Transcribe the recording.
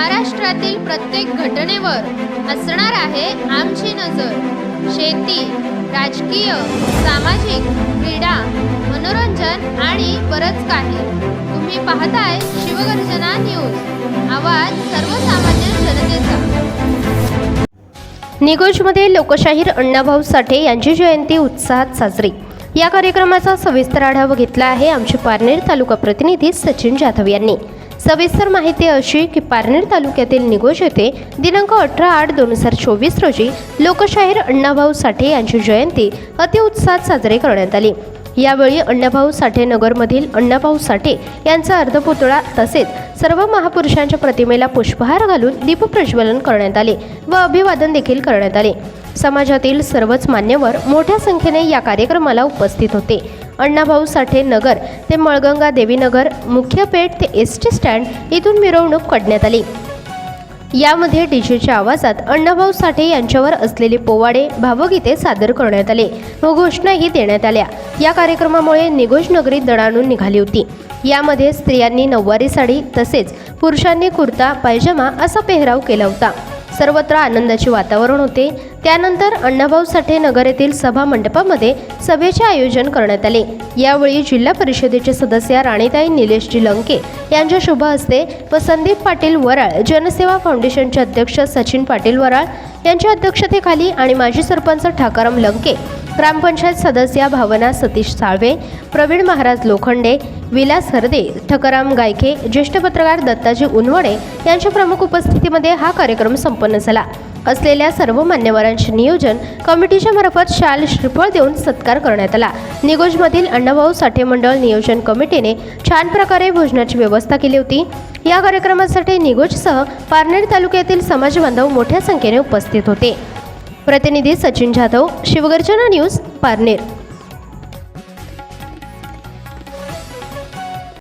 महाराष्ट्रातील प्रत्येक घटनेवर असणार आहे आमची नजर. शेती राजकीय सामाजिक क्रीडा मनोरंजन आणि बरंच काही. तुम्ही पाहताय शिवगर्जना न्यूज. आवाज सर्वसामान्य जनतेचा. निगोजमध्ये लोकशाहीर अण्णाभाऊ साठे यांची जयंती उत्साहात साजरी. या कार्यक्रमाचा सविस्तर आढावा घेतला आहे आमचे पारनेर तालुका प्रतिनिधी सचिन जाधव यांनी. सविस्तर माहिती अशी की पारनेर तालुक्यातील निगोज येथे दिनांक अठरा आठ दोन हजार चोवीस रोजी लोकशाहीर अण्णाभाऊ साठे यांची जयंती अतिउत्साहात साजरी करण्यात आली. यावेळी अण्णाभाऊ साठे नगरमधील अण्णाभाऊ साठे यांचा अर्धपुतळा तसेच सर्व महापुरुषांच्या प्रतिमेला पुष्पहार घालून दीपप्रज्वलन करण्यात आले व अभिवादन देखील करण्यात आले. समाजातील सर्वच मान्यवर मोठ्या संख्येने या कार्यक्रमाला उपस्थित होते. अण्णाभाऊ साठे नगर ते मळगंगा देवीनगर मुख्य पेठ ते एस टी स्टँड इथून मिरवणूक काढण्यात आली. यामध्ये डीजेच्या आवाजात अण्णाभाऊ साठे यांच्यावर असलेले पोवाडे भावगीते सादर करण्यात आले व घोषणाही देण्यात आल्या. या कार्यक्रमामुळे निगोज नगरी दडाणून निघाली होती. यामध्ये स्त्रियांनी नऊवारी साडी तसेच पुरुषांनी कुर्ता पायजमा असा पेहराव केला होता. सर्वत्र आनंदाचे वातावरण होते. त्यानंतर अण्णाभाऊ साठे नगर येथील सभा मंडपामध्ये सभेचे आयोजन करण्यात आले. यावेळी जिल्हा परिषदेचे सदस्य राणीताई निलेशजी लंके यांच्या शुभ हस्ते व संदीप पाटील वराळ जनसेवा फाउंडेशनचे अध्यक्ष सचिन पाटील वराळ यांच्या अध्यक्षतेखाली आणि माजी सरपंच ठाकाराम लंके ग्रामपंचायत सदस्या भावना सतीश साळवे प्रवीण महाराज लोखंडे विलास हरदे ठकराम गायके ज्येष्ठ पत्रकार दत्ताजी उनवडे यांच्या प्रमुख उपस्थितीमध्ये हा कार्यक्रम संपन्न झाला. असलेल्या सर्व मान्यवरांचे नियोजन कमिटीच्या मार्फत शाल श्रीफळ देऊन सत्कार करण्यात आला. निगोजमधील अण्णाभाऊ साठे मंडळ नियोजन कमिटीने छान प्रकारे भोजनाची व्यवस्था केली होती. या कार्यक्रमासाठी निगोजसह पारनेर तालुक्यातील समाज बांधव मोठ्या संख्येने उपस्थित होते. प्रतिनिधी सचिन जाधव शिवगर्जना न्यूज पारनेर.